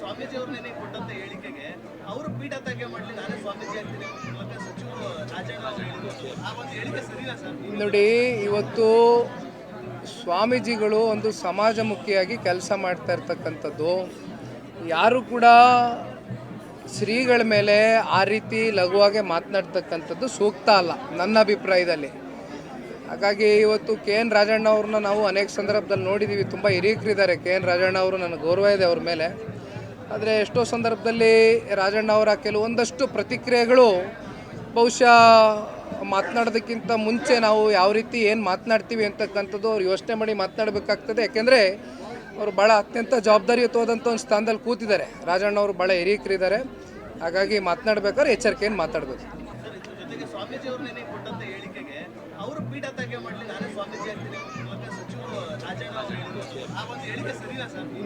ಸ್ವಾಮೀಜಿ ಕೊಟ್ಟಂತ ಹೇಳಿಕೆಗೆ ಅವರು ಪೀಠ ತಗ್ಗೆ ಮಾಡಲಿ ನಾನೇ ಸ್ವಾಮೀಜಿ ಆಗ್ತೀನಿ ಮೂಲಕ ಸಚಿವರು ಆ ಸರಿನಾ ಸರ್? ನೋಡಿ, ಇವತ್ತು ಸ್ವಾಮೀಜಿಗಳು ಒಂದು ಸಮಾಜಮುಖಿಯಾಗಿ ಕೆಲಸ ಮಾಡ್ತಾ ಇರ್ತಕ್ಕಂಥದ್ದು. ಯಾರು ಕೂಡ ಶ್ರೀಗಳ ಮೇಲೆ ಆ ರೀತಿ ಲಘುವಾಗಿ ಮಾತನಾಡ್ತಕ್ಕಂಥದ್ದು ಸೂಕ್ತ ಅಲ್ಲ, ನನ್ನ ಅಭಿಪ್ರಾಯದಲ್ಲಿ. ಹಾಗಾಗಿ ಇವತ್ತು ಕೆ ಎನ್ ರಾಜಣ್ಣ ಅವ್ರನ್ನ ನಾವು ಅನೇಕ ಸಂದರ್ಭದಲ್ಲಿ ನೋಡಿದ್ದೀವಿ ತುಂಬ ಹಿರಿಯಕರಿದ್ದಾರೆ ಕೆ ಎನ್ ರಾಜಣ್ಣ ಅವರು ನನಗೆ ಗೌರವ ಇದೆ ಅವ್ರ ಮೇಲೆ. ಆದರೆ ಎಷ್ಟೋ ಸಂದರ್ಭದಲ್ಲಿ ರಾಜಣ್ಣ ಅವರ ಕೆಲವೊಂದಷ್ಟು ಪ್ರತಿಕ್ರಿಯೆಗಳು ಬಹುಶಃ ಮಾತನಾಡೋದಕ್ಕಿಂತ ಮುಂಚೆ ನಾವು ಯಾವ ರೀತಿ ಏನು ಮಾತನಾಡ್ತೀವಿ ಅಂತಕ್ಕಂಥದ್ದು ಅವ್ರು ಯೋಚನೆ ಮಾಡಿ ಮಾತನಾಡಬೇಕಾಗ್ತದೆ. ಯಾಕೆಂದರೆ ಅವರು ಭಾಳ ಅತ್ಯಂತ ಜವಾಬ್ದಾರಿಯುತವಾದಂಥ ಒಂದು ಸ್ಥಾನದಲ್ಲಿ ಕೂತಿದ್ದಾರೆ. ರಾಜಣ್ಣ ಅವರು ಭಾಳ ಹಿರಿಯಕರಿದ್ದಾರೆ. ಹಾಗಾಗಿ ಮಾತನಾಡಬೇಕಾದ್ರೆ ಎಚ್ಚರಿಕೆಯನ್ನು ಮಾತಾಡಬೇಕು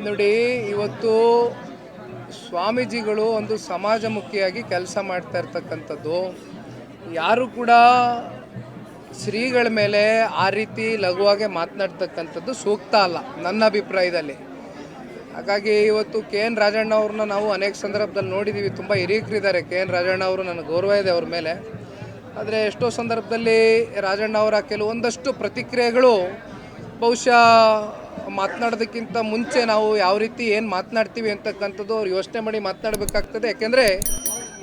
ನೋಡಿ ಇವತ್ತು ಸ್ವಾಮೀಜಿಗಳು ಒಂದು ಸಮಾಜಮುಖಿಯಾಗಿ ಕೆಲಸ ಮಾಡ್ತಾ ಇರ್ತಕ್ಕಂಥದ್ದು. ಯಾರು ಕೂಡ ಶ್ರೀಗಳ ಮೇಲೆ ಆ ರೀತಿ ಲಘುವಾಗಿ ಮಾತನಾಡ್ತಕ್ಕಂಥದ್ದು ಸೂಕ್ತ ಅಲ್ಲ, ನನ್ನ ಅಭಿಪ್ರಾಯದಲ್ಲಿ. ಹಾಗಾಗಿ ಇವತ್ತು ಕೆ ಎನ್ ರಾಜಣ್ಣ ಅವ್ರನ್ನ ನಾವು ಅನೇಕ ಸಂದರ್ಭದಲ್ಲಿ ನೋಡಿದ್ದೀವಿ ತುಂಬ ಹಿರಿಯಕರಿದ್ದಾರೆ ಕೆ ಎನ್ ರಾಜಣ್ಣ ಅವರು ನನಗೆ ಗೌರವ ಇದೆ ಅವ್ರ ಮೇಲೆ. ಆದರೆ ಎಷ್ಟೋ ಸಂದರ್ಭದಲ್ಲಿ ರಾಜಣ್ಣ ಅವರ ಕೆಲವೊಂದಷ್ಟು ಪ್ರತಿಕ್ರಿಯೆಗಳು ಬಹುಶಃ ಮಾತನಾಡೋದಕ್ಕಿಂತ ಮುಂಚೆ ನಾವು ಯಾವ ರೀತಿ ಏನು ಮಾತನಾಡ್ತೀವಿ ಅಂತಕ್ಕಂಥದ್ದು ಅವ್ರು ಯೋಚನೆ ಮಾಡಿ ಮಾತನಾಡಬೇಕಾಗ್ತದೆ. ಯಾಕೆಂದರೆ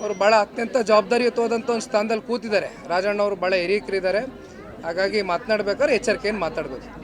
ಅವರು ಭಾಳ ಅತ್ಯಂತ ಜವಾಬ್ದಾರಿಯುತವಾದಂಥ ಒಂದು ಸ್ಥಾನದಲ್ಲಿ ಕೂತಿದ್ದಾರೆ. ರಾಜಣ್ಣ ಅವರು ಭಾಳ ಹಿರಿಯಕರಿದ್ದಾರೆ. ಹಾಗಾಗಿ ಮಾತನಾಡ್ಬೇಕಾದ್ರೆ ಎಚ್ಚರಿಕೆಯನ್ನು ಮಾತಾಡಬೇಕು